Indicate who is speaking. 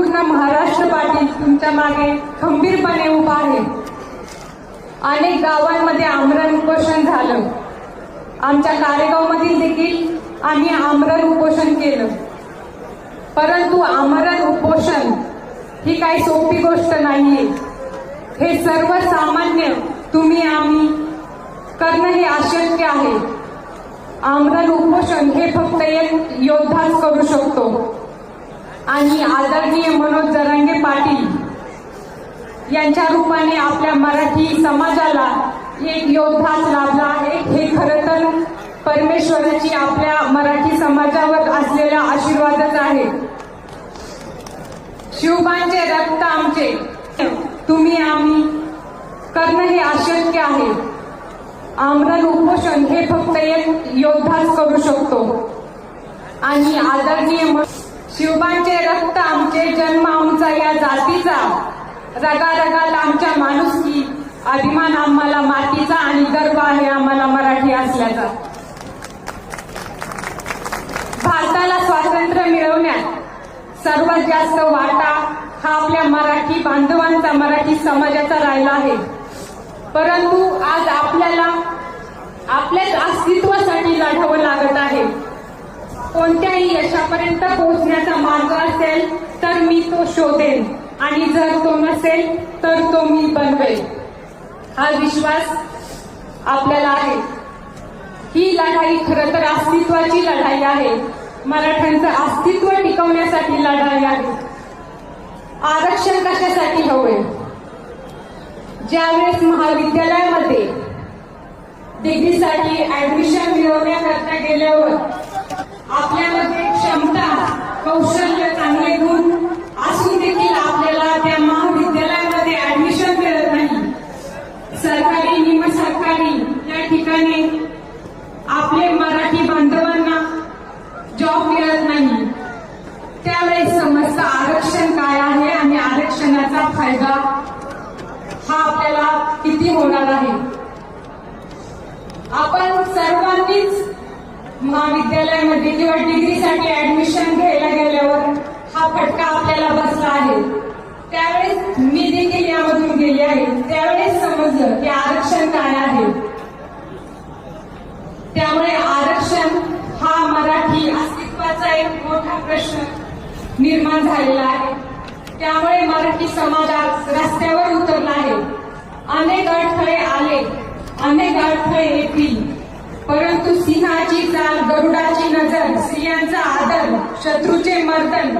Speaker 1: संपूर्ण महाराष्ट्र पाटील तुमच्या मागे खंबीरपणे उभा आहे. अनेक गावांमध्ये आमरण उपोषण झालं. आमच्या कारेगावमधील देखील आम्ही आमरण उपोषण केलं. परंतु आमरण उपोषण ही काही सोपी गोष्ट नाहीये. हे सर्वसामान्य तुम्ही आम्ही करणं हे अशक्य आहे. आमरण उपोषण हे फक्त एक योद्धाच आणि आदरणीय मनोज जरांगे पाटील यांच्या रूपाने आपल्या मराठी समाजाला एक योद्धाच लाभला आहे. हे खरं तर परमेश्वराची आपल्या मराठी समाजावर असलेला आशीर्वादच आहे. शिवबांचे रक्त आमचे. तुम्ही आम्ही करणं हे अशक्य आहे. आमरण उपोषण हे फक्त एक योद्धाच करू शकतो. आणि आदरणीय म्हणून शिवबांचे रक्त आमचे जन्म आमचा या जातीचा. रगा रगात आमच्या माणुसकी अभिमान आम्हाला मातीचा आणि गर्व आहे आम्हाला मराठी असल्याचा. भारताला स्वातंत्र्य मिळवण्यात सर्वात जास्त वाटा हा आपल्या मराठी बांधवांचा मराठी समाजाचा राहिला आहे. परंतु आज आपल्याला आपल्याच अस्तित्वासाठी लढावं लागत आहे. कोणत्याही यशापर्यंत पोहोचण्याचा मार्ग असेल तर मी तो शोधेन. आणि जर तो नसेल तर तो मी बनवेल हा विश्वास आपल्याला आहे. ही लढाई खरं तर अस्तित्वाची लढाई आहे. मराठ्यांचं अस्तित्व टिकवण्यासाठी लढाई आहे. आरक्षण कशासाठी हवंय? ज्यावेळेस महाविद्यालयामध्ये डिग्रीसाठी ऍडमिशन मिळवण्याकरता गेल्यावर आपल्यामध्ये क्षमता कौशल्य चांगले गुण असून देखील आपल्याला त्या महाविद्यालयामध्ये ऍडमिशन मिळत नाही. सरकारी निम सरकारी या ठिकाणी आपले मराठी बांधवांना जॉब मिळत नाही. त्यावेळेस समजतं आरक्षण काय आहे आणि आरक्षणाचा फायदा हा आपल्याला किती होणार आहे आपण सर्वांनीच महाविद्यालयामध्ये किंवा डिग्रीसाठी ऍडमिशन घ्यायला गेल्यावर हा फटका आपल्याला बसला आहे. त्यावेळेस मी देखील यामधून गेले आहे. त्यावेळेस समजलं की आरक्षण काय आहे. त्यामुळे आरक्षण हा मराठी अस्तित्वाचा एक मोठा प्रश्न निर्माण झालेला आहे. त्यामुळे मराठी समाजात रस्त्यावर उतरला आहे. अनेक अडथळे आले. अनेक अडथळे येतील. परंतु सिंहाची चाल गरुडाची नजर स्त्रियांचा आदर शत्रूचे मर्दन